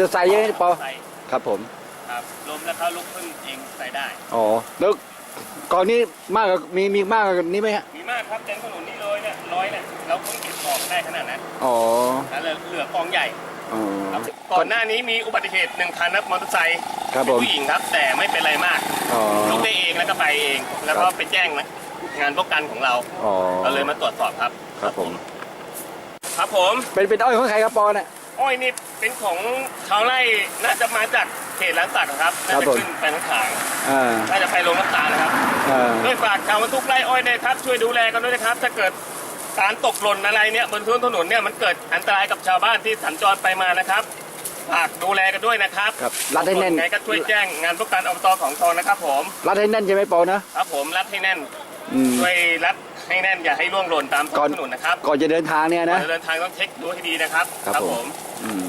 ตอร์ไซค์ใช่ไหมปอใส่ครับผม ครับล้มแล้วเขาลุกขึ้นเองใส่ได้ อ๋อ แล้วก่อนนี้มากกว่ามีมีมากกว่านี้ไหมฮะ มีมากครับเต็มถนนนี่เลยเนี่ยร้อยเนี่ยเราเพิ่งเก็บของได้ขนาดนั้นอ๋อ แล้วเหลือกองใหญ่อ๋อ ครับก่อนหน้านี้มีอุบัติเหตุหนึ่งคันนะมอเตอร์ไซค์ครับผม เป็นผู้หญิงครับ แต่ไม่เป็นไรมากอ๋อ ลุกได้เองแล้วก็ไปเอง แล้วก็ไปแจ้งนะงานป้องกันของเราอ๋อ เราเลยมาตรวจสอบครับ ครับผม ครับผม เป็นเป็นอ้อยของใครครับปอเนี่ย อ้อยนี่เป็นของชาวไร่น่าจะมาจากเขตร้านสักครับน่าครับจะผมขึ้นไปทางขางอ่าน่าจะไปลงน้ำตาลนะครับอ่าด้วยฝากชาวบรรทุกไร่อ้อยด้วยครับ ช่วยดูแลกันด้วยนะครับ ถ้าเกิดการตกหล่นอะไรเนี่ยบนพื้นถนนเนี่ยมันเกิดอันตรายกับชาวบ้านที่สัญจรไปมานะครับฝากดูแลกันด้วยนะครับครับรัดให้แน่นไงก็ช่วยแจ้งงานป้องกันอบตของทองนะครับ ผมรัดให้แน่นใช่ไหมปอนะครับผมรัดให้แน่นอืม ช่วยรัด ให้แน่นอย่าให้ร่วงหล่นตามก่อนถนนนะครับก่อนจะเดินทางเนี่ยก่อนะนจะเดินทางต้องเช็คดูให้ดีนะครับครับผม อืม